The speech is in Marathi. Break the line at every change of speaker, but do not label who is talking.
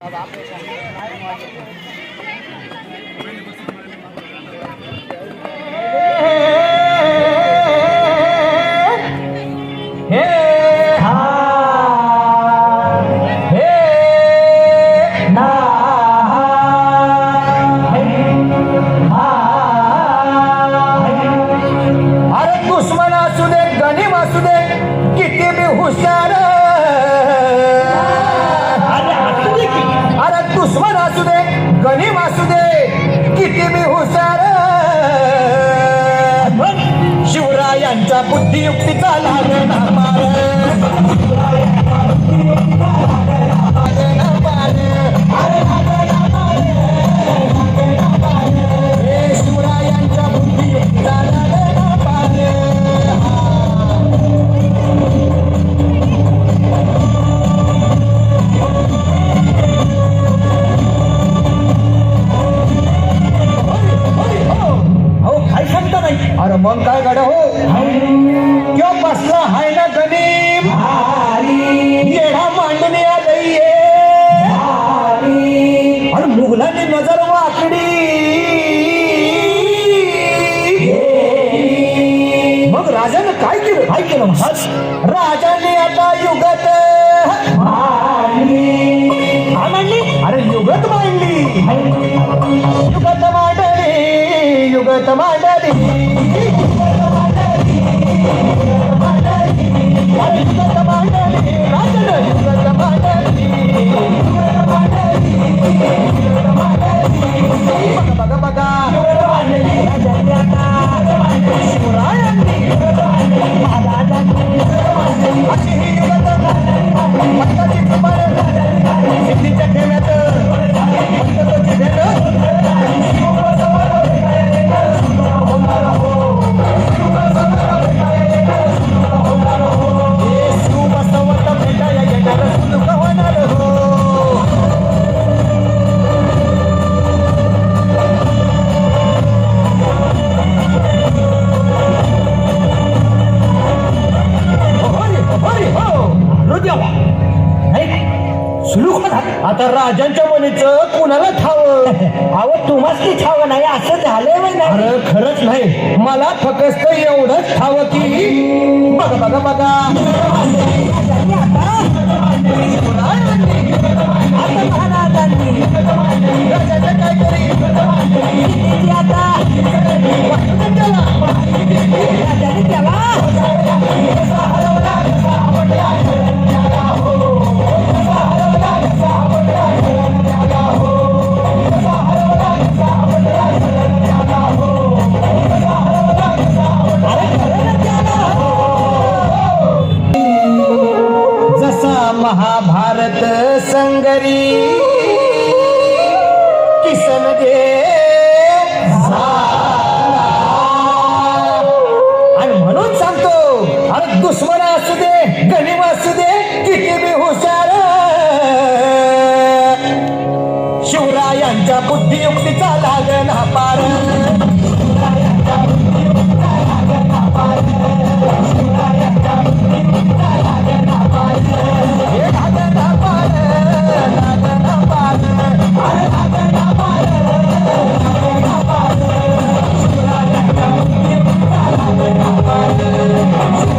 Aber ab und zu. शिवरायांच्या बुद्धियुक्तीचा लागणा मार. वाकडी. मग राजानं काय केलं?
काय केलं महाराज
राजाने आता युगत
म्हणली
अरे युगत मांडली. युगत मांडली युगत मांडली. बघा
सुलूक
आता राजांच्या मनीचं कुणाला ठाव?
अहो तुम्हाच ती छाव नाही असं झालंय
अरे खरंच नाही. मला फक्त एवढंच ठाव की बघा बघा बघा. डोंगरी किसन दे आणि म्हणून सांगतो अरे दुश्मन असू दे गणिम असू दे किती बी हुशार. शिवरायांच्या बुद्धियुक्तीचा लागला पार amor.